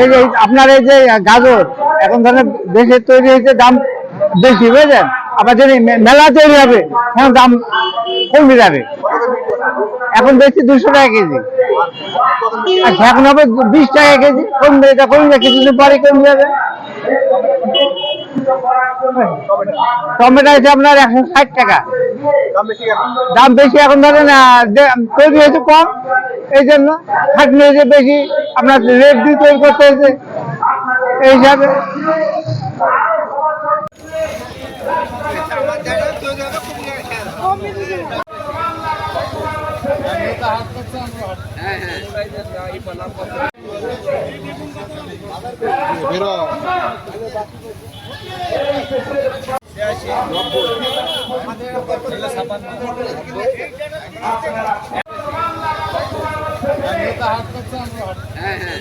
এই যে আপনার এই যে গাজর, এখন ধরেন দেশে তৈরি হয়েছে, দাম বেশি, বুঝলেন? আবার যদি মেলা তৈরি হবে, তখন দাম কমে যাবে। এখন বেশি দুশো টাকা কেজি। আর এখন হবে বিশ টাকা কেজি, কমবে, এটা কমবে, কিছুদিন পরে কমে যাবে। টমেটো আছে আপনার একশো ষাট টাকা। দাম বেশি এখন। ধরেন তৈরি হয়েছে কম। এই জন্য খাটনি হয়েছে বেশি আপনার রেট দিয়ে তৈরি করতে হয়েছে এই হিসাবে আমাদের হ্যাঁ হ্যাঁ।